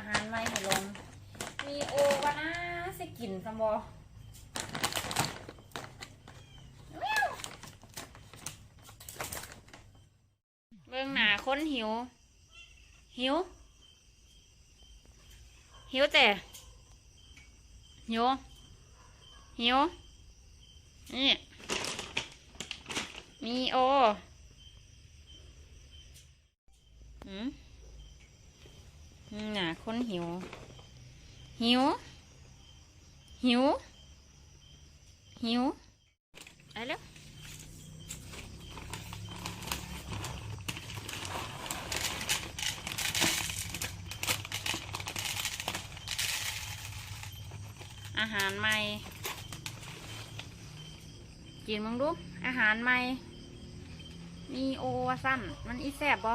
อาหารไม่ให้ลง มีโอวะนะสิกินซัมบอเบิ่งหนาค้นหิว หิว หิวแต่หิว หิว นี่ มีโอหืม น่ะคนหิว หิว หิว หิวไปแล้วอาหารใหม่กินมึงดู อาหารใหม่ มีโอวาสั้นมันอีแสบบ่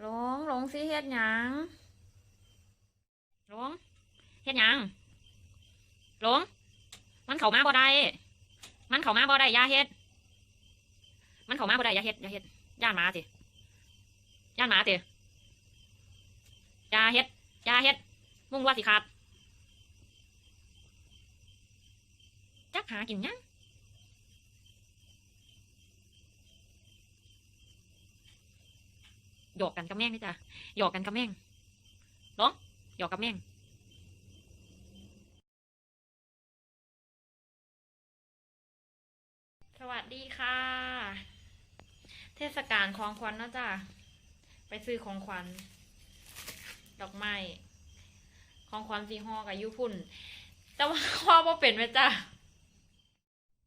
หลงหลงสิเฮ็ดหยังหลงเฮ็ดหยังหลงมันเข้ามาบ่ได้มันเข้ามาบ่ได้ยาเฮ็ด มันเข้ามาบ่ได้ยาเฮ็ดยาเฮ็ดย่านหมาสิย่านหมาสิยาเฮ็ดยาเฮ็ด มุ่งว่าสิขาดจักหากินยัง หยอกกันกับแม่งนี่จ้ะหยอกกันกับแม่งเนาะหยอกกับแม่งสวัสดีค่ะ เทศกาลของขวัญเนาะจ้ะไปซื้อของขวัญดอกไม้ของขวัญสีฮอกับยูพุ่น แต่ว่าพ่อบ่เป็นไหมจ้ะ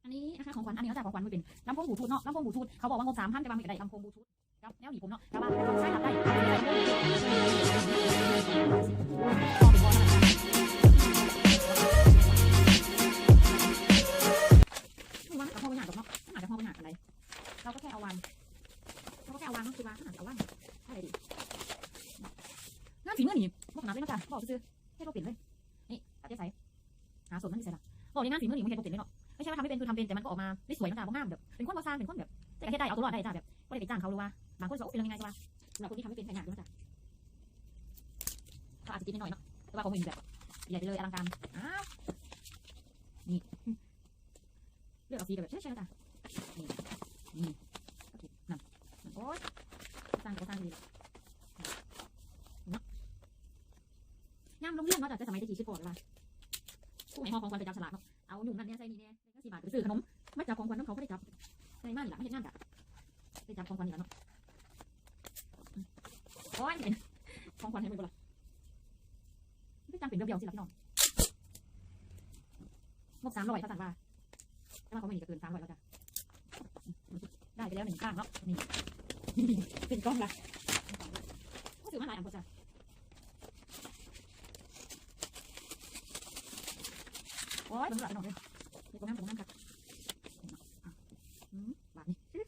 อันนี้นะคะของขวัญอันนี้เขาจะของขวัญมันเป็นลำโพงบลูทูธเนาะลำโพงบลูทูธเขาบอกว่างบสามพันแต่ว่ามันก็ได้ลำโพงบลูทูธกับ แนวหนีผมเนาะแต่ว่าใช้รับได้ว่ากับพ่อเป็นหนักเนาะอาจจะพ่อเป็นหนักอะไร เราก็แค่เอาวันเราก็แค่เอาวันก็คือว่าอาจจะเอาวันอะไรดีงานฝีมือนี่บอกหนาเลยนะจ๊ะบอกซื้อให้เราเปลี่ยนเลย นี่ตัดเจ๊ใส่หาส่วนมันที่ใส่ละบอกในงานฝีมือนี่มันเห็นเราเปลี่ยนเลยเนาะไม่ใช่ว่าทำไม่เป็นคือทำเป็นแต่มันก็ออกมาไม่สวยนะจ๊ะบ่งามแบบเป็นคนบ่สร้าเป็นคนแบบแต่ก็เฮ็ดได้เอาตัวรอดได้จ้ะแบบบ่ได้ไปจ้างเขาหรือว่า บางคนจะเป็นยังไงจ้ะว่าเราคนที่ทำไม่เป็นขยันด้วยจ้ะเขาอาจจะกินนิดหน่อยเนาะแต่ว่าของมึงแบบใหญ่ไปเลยอลังการอ้าวนี่เลือกเอาสีแบบใช่ใช่จ้ะนี่นี่โอเคนั่นโอ๊ยสร้างก็สร้างดีเนาะย่ามโรงเรียนเนาะจ้ะแต่สมัยตะกี้ชื่อโกรธว่าผู้ไหมองของคนไปจับฉลากเนาะเอาหนุ่มนั่นเนี่ยใส่นี่เนี่ยก็สี่บาทไปซื้อขนมไม่จับของขวัญน้องเขาไม่ได้จับในบ้านหลังไม่เห็นงานจ้ะไปจับของขวัญนี่แหละเนาะ โอ้ยเป็นของขวัญให้มึงบ่ล่ะไม่จังเป็นเบี้ยวๆสิล่ะพี่น้องงบสามร้อยเขาสั่งว่าแต่ว่าเขาไม่มีก็เกินสามร้อยแล้วจ้ะได้ไปแล้วหนึ่งข้างเนาะนี่เป็นกล้องละก็ถือมาหลายอันพอจ้ะโอ้ยมันหลายพี่น้องเลยนี่ก็น้ำของน้ำค่ะอืมบาทนี่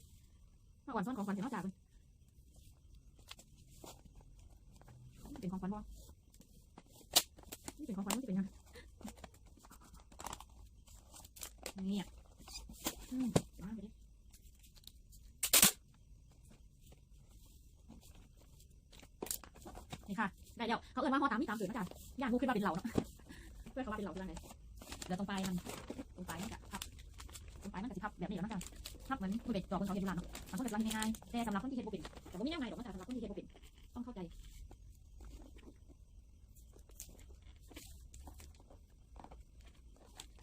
มาอ่อนซ้อนของขวัญเดี๋ยวเขาจ่ายเป็นเป็นของขวัญบ่นี่เป็นของขวัญมันจะเป็นยังนี่อะอืมมาไปดิ นี่ค่ะได้แล้วเขาเอิ้นว่าหอตามที่ตามสื่อนะจ๊ะย่างลูขึ้นมาเป็นเหล่าเนาะเพื่อเขาว่าเป็นเหล่าคืออะไรเดี๋ยวตรงปลายมันตรงปลายมันจะพับลงไปมันก็สิพับแบบนี้แล้วมันจะพับเหมือนมือเบ็ดดอบนเขาเห็นดูหลานเนาะบางคนก็จะง่ายๆแต่สำหรับคนที่เฮ็ดบ่เป็นแต่ว่าไม่ง่ายดอกมันจะสำหรับคนที่เฮ็ดบ่เป็นต้องเข้าใจ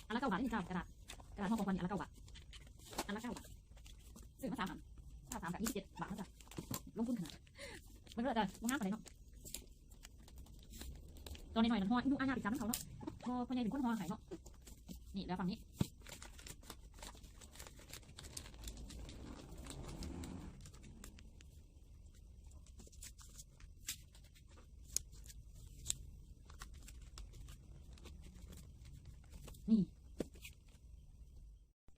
อันละเก้าบาทนี่จ้ากระดาษกระดาษห่อของขวันี่อันละเก้าบาทอันละเก้าบาทซื้อมาสามอันถ้าสามแบบยี่สิบเจ็ดบาทนะจ๊ะลงทุนขนาดมันก็จะว่างามอะไรเนาะ ตอนนี้หน่อยมันห่อนุ่งอาญาปิดซ้ำเขาเนาะพอพ่อใหญ่เป็นคนห่อไข่เนาะนี่แล้วฝั่งนี้นี่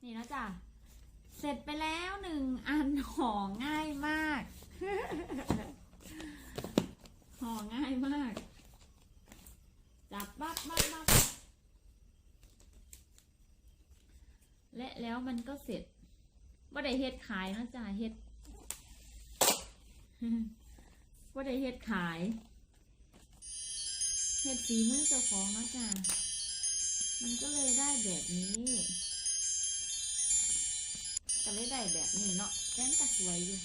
นี่นะจ้ะ เสร็จไปแล้วหนึ่งอันห่อง่ายมาก ห่อง่ายมาก จับปั๊บปั๊บปั๊บ แล้วมันก็เสร็จบ่าได้เฮ็ดขายนะจ๊ะเฮ็ดบ่าได้เฮ็ดขายเฮ็ดฝีมือเจ้าของนะจ๊ะมันก็เลยได้แบบนี้ก็เลยได้แบบนี้เนาะแจ้งก็สวยอยู่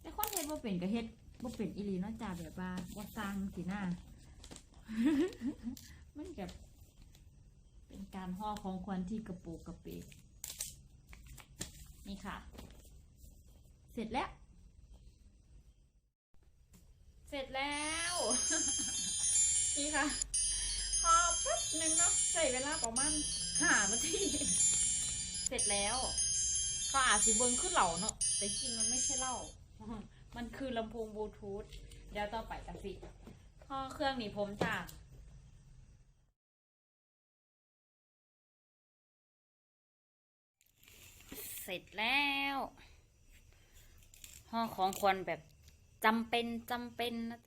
แต่คนเฮ็ดบ่เป็นก็เฮ็ด บ่เป็นอีหลีเนาะจ้าแบบว่าบ่สร้างสิหน้ามันแบบเป็นการห่อของขวัญที่กระโปรงกระเปกนี่ค่ะ เสร็จแล้ว เสร็จแล้ว นี่ค่ะพอแป๊บหนึงเนาะใช้เวลาประมาณห้านาทีเสร็จแล้ว ก็อาจสิเบิ้งขึ้นเหล่าเนาะแต่จริงมันไม่ใช่เหล่า มันคือลำโพงบลูทูธเดี๋ยวต่อไปกันสิพ่อเครื่องหนีผมจ้ะเสร็จแล้วห่อของควรแบบจำเป็นจำเป็นนะจ๊ะ